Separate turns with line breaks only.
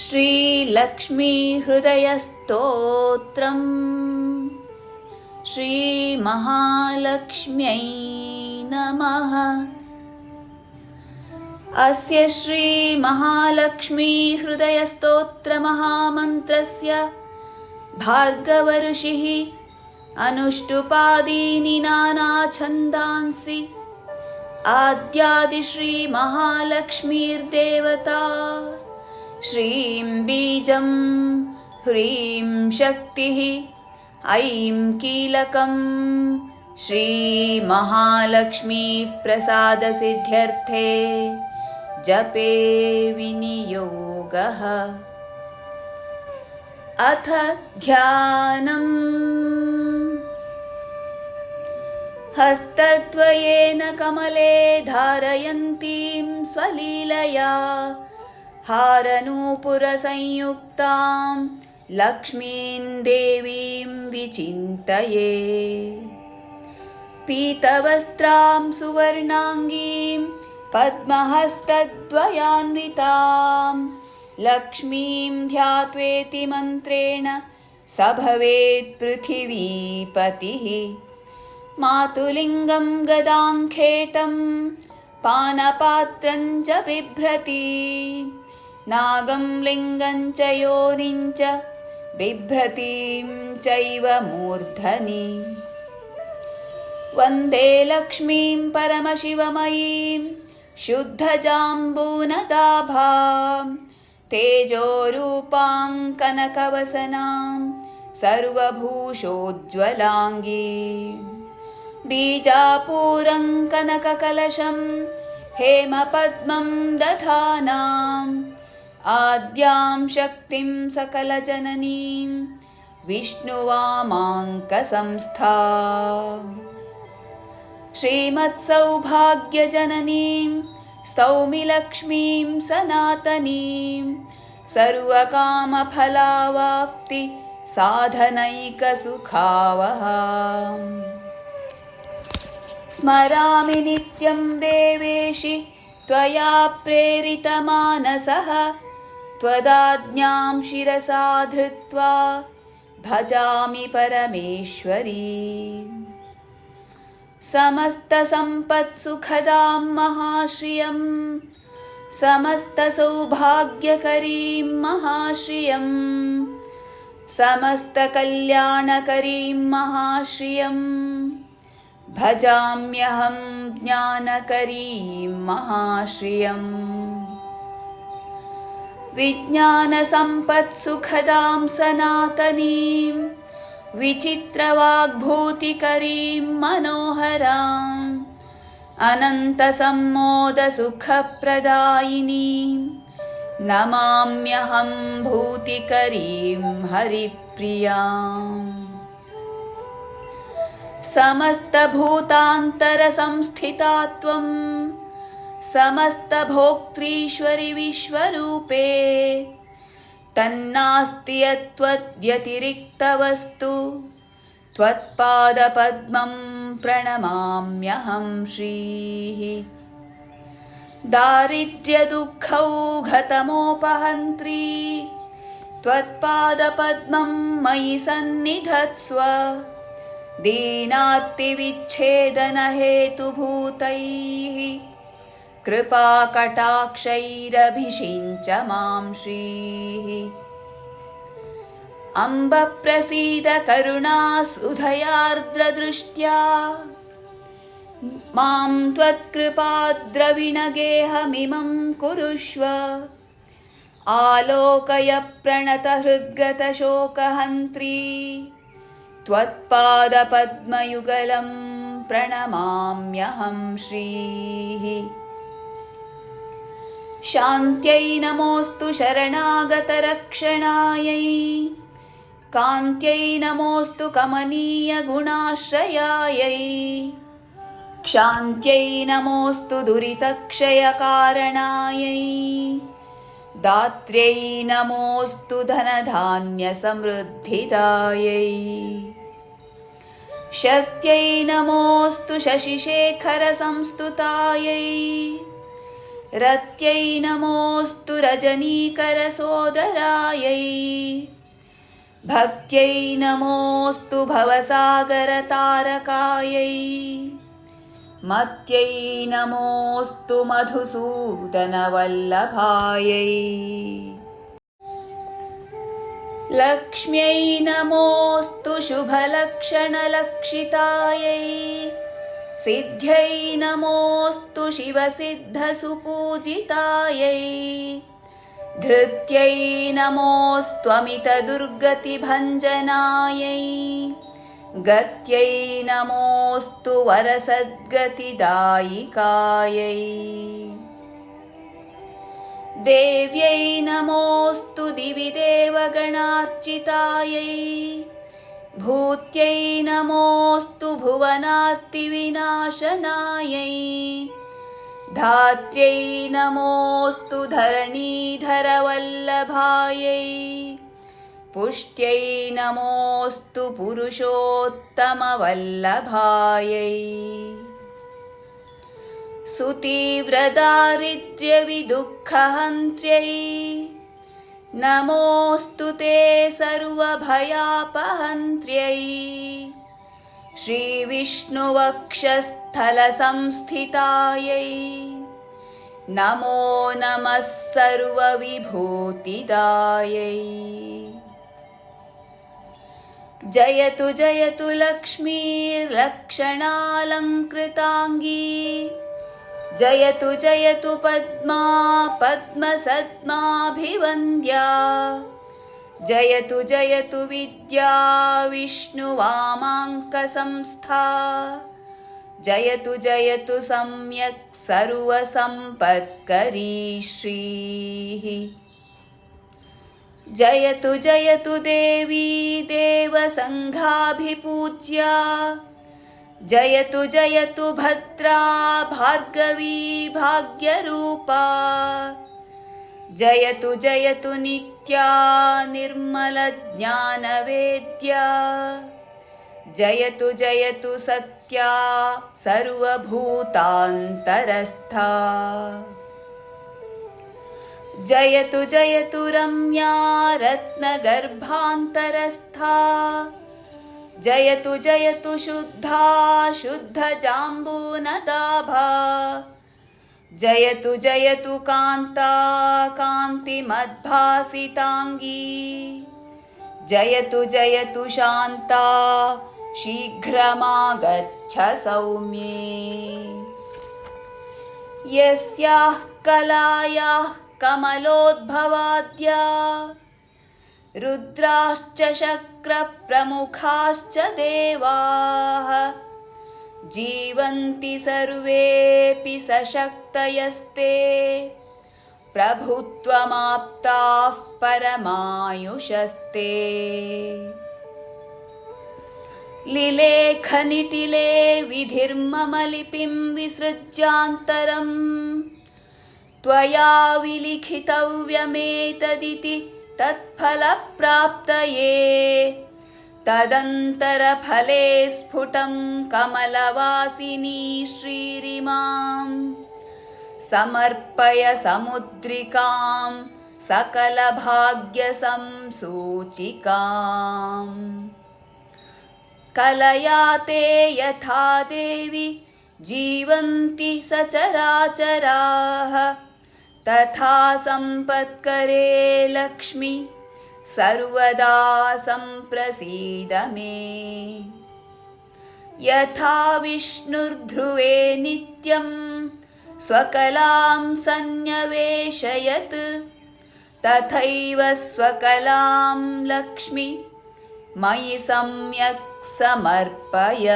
श्रीलक्ष्मीहृदयस्तोत्रम् श्रीमहालक्ष्म्यै नमः। अस्य श्रीमहालक्ष्मीहृदयस्तोत्रमहामन्त्रस्य भार्गवऋषिः अनुष्टुपादीनि नानाछन्दांसि आद्यादिश्रीमहालक्ष्मीर्देवता श्रीं बीजं ह्रीं शक्तिः ऐं कीलकं श्रीमहालक्ष्मीप्रसादसिद्ध्यर्थे जपे विनियोगः। अथ ध्यानम्। हस्तद्वयेन कमले धारयन्तीं स्वलीलया हारनूपुरसंयुक्तां लक्ष्मीं देवीं विचिन्तये। पीतवस्त्रां सुवर्णाङ्गीं पद्महस्तद्वयान्वितां लक्ष्मीं ध्यात्वेति मन्त्रेण स भवेत् पृथिवीपतिः। मातुलिङ्गं गदाङ्खेटं पानपात्रं च बिभ्रति नागं लिङ्गं च योनिं च बिभ्रतीं चैव मूर्धनि। वन्दे लक्ष्मीं परमशिवमयीं शुद्धजाम्बूनदाभां तेजोरूपां कनकवसनां सर्वभूषोज्ज्वलाङ्गी। बीजापूरङ्कनककलशं हेमपद्मं दधानाम् आद्यां शक्तिं सकलजननीं विष्णुवामाङ्कसंस्था। श्रीमत्सौभाग्यजननीं स्तौमिलक्ष्मीं सनातनीं सर्वकामफलावाप्ति साधनैकसुखावहा स्मरामि नित्यं देवेशि त्वया प्रेरितमानसः त्वदाज्ञां शिरसा धृत्वा भजामि परमेश्वरी। समस्तसम्पत्सुखदां महाश्रियं समस्तसौभाग्यकरीं महाश्रियं समस्तकल्याणकरीं महाश्रियम् भजाम्यहं ज्ञानकरीं महाश्रियम् विज्ञानसम्पत्सुखदां सनातनीं विचित्रवाग्भूतिकरीं मनोहराम् अनन्तसम्मोदसुखप्रदायिनीं नमाम्यहं भूतिकरीं हरिप्रियाम्। समस्तभूतान्तरसंस्थिता त्वं समस्तभोक्तृश्वरि विश्वरूपे तन्नास्ति यत्त्वद्व्यतिरिक्तवस्तु त्वत्पादपद्मं प्रणमाम्यहं श्रीः। दारिद्र्यदुःखौघतमोपहन्त्री त्वत्पादपद्मं मयि सन्निधत्स्व। दीनार्तिविच्छेदनहेतुभूतैः कृपाकटाक्षैरभिषिञ्च मां श्रीः। अम्ब प्रसीद करुणासुधयार्द्रदृष्ट्या मां त्वत्कृपाद्रविणगेहमिमं कुरुष्व। आलोकय प्रणतहृद्गतशोकहन्त्री त्वत्पादपद्मयुगलं प्रणमाम्यहं श्रीः शान्त्यै नमोऽस्तु शरणागतरक्षणायै। कान्त्यै नमोऽस्तु कमनीयगुणाश्रयायै। क्षान्त्यै नमोऽस्तु दुरितक्षयकारणायै। दात्र्यै नमोऽस्तु धनधान्यसमृद्धिदायै। शक्त्यै नमोऽस्तु शशिशेखरसंस्तुतायै रत्यै नमोऽस्तु रजनीकरसोदरायै भक्त्यै नमोऽस्तु भवसागरतारकायै मत्यै नमोऽस्तु मधुसूदनवल्लभायै। लक्ष्म्यै नमोऽस्तु शुभलक्षणलक्षितायै सिद्ध्यै नमोऽस्तु शिवसिद्धसुपूजितायै। धृत्यै नमोऽस्त्वमितदुर्गतिभञ्जनायै। गत्यै नमोऽस्तु वरसद्गतिदायिकायै। देव्यै नमोऽस्तु दिवि देवगणार्चितायै भूत्यै नमोऽस्तु भुवनार्तिविनाशनायै। धात्र्यै नमोऽस्तु धरणीधरवल्लभायै। पुष्ट्यै नमोऽस्तु पुरुषोत्तमवल्लभायै। सुतीव्रदारिद्र्यविदुःखहन्त्र्यै नमोऽस्तु ते सर्वभयापहन्त्र्यै। श्रीविष्णुवक्षस्थलसंस्थितायै। नमो नमः सर्वविभूतिदायै। जयतु जयतु लक्ष्मीर्लक्षणालङ्कृताङ्गी जयतु जयतु पद्मा पद्मसद्माभिवन्द्या। जयतु जयतु विद्या विष्णुवामाङ्कसंस्था जयतु जयतु सम्यक् सर्वसम्पत्करी श्रीः जयतु जयतु देवी देवसङ्घाभिपूज्या जयतु जयतु भद्रा भार्गवी भाग्यरूपा। जयतु जयतु नित्या निर्मलज्ञानवेद्या जयतु जयतु सत्या सर्वभूतान्तरस्था। जयतु जयतु रम्या रत्नगर्भान्तरस्था जयतु जयतु शुद्धा शुद्धजाम्बूनदाभा जयतु जयतु कान्ता कान्तिमद्भासिताङ्गी। जयतु जयतु शान्ता शीघ्रमागच्छ सौम्ये यस्याः कलायाः कमलोद्भवाद्या रुद्राश्च शक्रप्रमुखाश्च देवाः। जीवन्ति सर्वेऽपि सशक्तयस्ते। प्रभुत्वमाप्ताः परमायुषस्ते। लिलेखनिटिले विधिर्मम लिपिं विसृज्यान्तरम्। त्वया विलिखितव्यमेतदिति तत्फलप्राप्तये। तदन्तरफले स्फुटं कमलवासिनी श्रीरिमां। समर्पय समुद्रिकां सकलभाग्यसंसूचिकाम् कलया ते यथा देवि जीवन्ति सचराचराः तथा सम्पत्करे लक्ष्मि सर्वदा सम्प्रसीद मे। यथा विष्णुर्ध्रुवे नित्यं स्वकलां सन्न्यवेशयत् तथैव स्वकलां लक्ष्मि मयि सम्यक् समर्पय